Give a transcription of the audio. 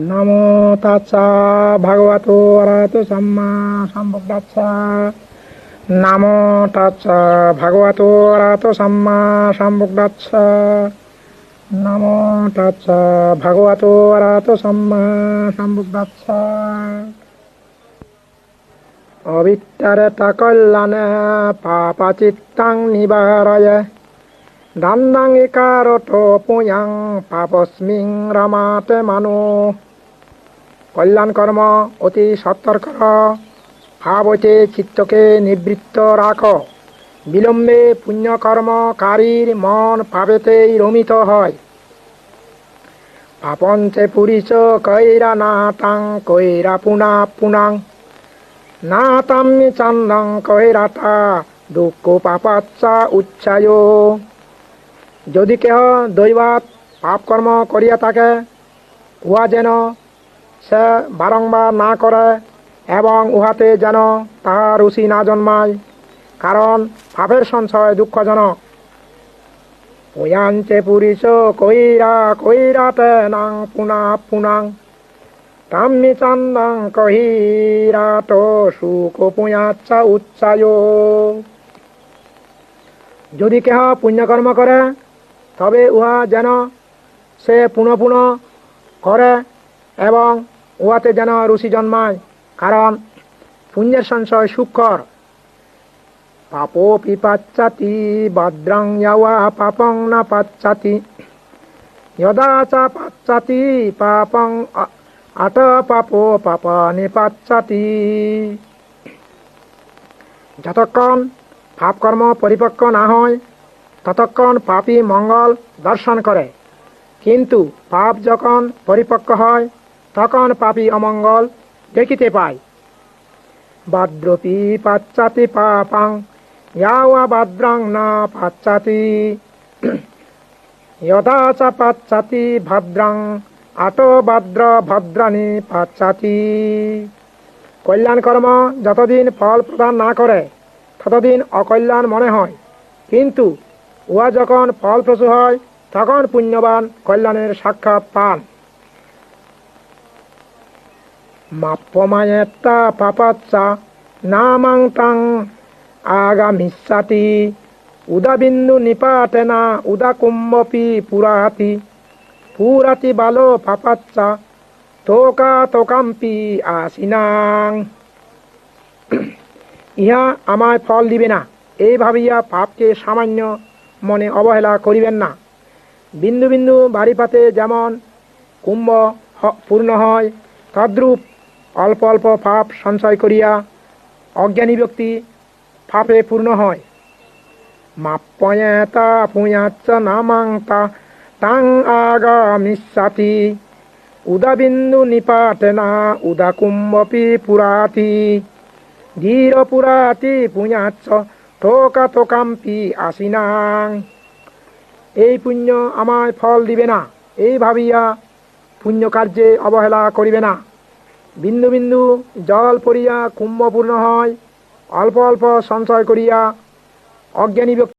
নমো তাচ্ছা ভাগবত অরাত সাম্মা সম্বুদ্ধাচ্ছা নমো তাচ্ছা ভাগবত অরাত সাম্মা সম্বুদ্ধাচ্ছা নমো তাচ্ছা ভাগবত অরাত সাম্মা সম্বুদ্ধাচ্ছা অবিত্তরত কল্যাণে পাপচিত্তাং নিবারয় দান্দাং ইকারত পুয়াং পাপস্মিং রমাতে মানো কল্যাণ কর্ম অতি সত্তর কর ভাবতে চিত্তকে নিবৃত্ত রাখ বিলম্বে পুণ্যকর্মকারীর মন পাপেতেই রমিত হয় পাপঞ্চে পুরিচ কৈরা না তাং কৈরা পুনা পুনাং না তাম্মি চান্দাং কৈরাতা দুঃখ পাপাচ্চা উচ্চায় যদি কেহ দৈবাত পাপ কর্ম করিয়া থাকে, উহা যেন সে বারংবার না করে এবং উহাতে যেন তাহার রুচি না জন্মায়, কারণ পাপের সঞ্চয় দুঃখজনক। ওয়াঞ্চে পুরিচ কইরা কইরাতে নাং পুনা পুনাং, তাম্মি চান্দাং কহিরাত সুখ পুয়াচ্ছা উচ্চায়। যদি কেহ পুণ্যকর্ম করে তবে উহা যেন সে পুনঃ পুনঃ করে এবং উহাতে যেন রুচি জন্মায়, কারণ পুণ্যের সঞ্চয় সুখর। পাপো পিপাচ্ছাতি, ভদ্রং যাওয়া পাপং না পাচ্ছাতি। যদা চ পাচ্ছাতি, পাপং আট পাপো পাপ নিপাচ্ছাতি যতক্ষণ পাপকর্ম পরিপক্ক না হয় ততক্ষণ পাপী মঙ্গল দর্শন করে। কিন্তু পাপ যখন পরিপক্ক হয়, তখন পাপী অমঙ্গল দেখিতে পায়। ভাদ্রপি পাচ্চাতি পাপাং, ইয়াওয়া ভাদ্রাং না পাচ্চাতি চ পাচ্চাতি ভদ্রাং, আটো ভাদ্র ভদ্রানি পাচ্চাতি কল্যাণ কর্ম যতদিন ফল প্রদান না করে, ততদিন অকল্যাণ মনে হয়। কিন্তু উহা যখন ফল প্রসূ হয়, তখন পুণ্যবান কল্যাণের সাক্ষাৎ পান। মাপ্পমায়েত্তা পাপাচ্চা নামাং তাং আগামিষ্যাতি উদাবিন্দু নিপাতেনা উদাকুম্বপি পুরাতি পুরাতি বালো পাপাচ্চা তোকা তোকাম্পি আসিনাং। ইহা আমায় ফল দিবে না। এই ভাবিয়া পাপকে সামান্য মনে অবহেলা করিবেন না। বিন্দু বিন্দু বাড়িপাতে যেমন কুম্ভ পূর্ণ হয়, তদ্রূপ অল্প অল্প পাপ সঞ্চয় করিয়া অজ্ঞানী ব্যক্তি পাপে পূর্ণ হয়। মাপ্পয়েতা পুয়াচ্চ নামাং তা তাং আগামিষ্যাতি। উদাবিন্দু নিপাতেনা উদাকুম্বপি পুরাতি। ধীর পুরাতি পুয়াচ্চ ঠোকা তোকাম্পি আসিনাং। এই পুণ্য আমায় ফল দিবে না, এই ভাবিয়া পুণ্য কার্যে অবহেলা করিবে না। বিন্দু বিন্দু জল পড়িয়া কুম্ভপূর্ণ হয়, অল্প অল্প সঞ্চয় করিয়া অজ্ঞানী ব্যক্তি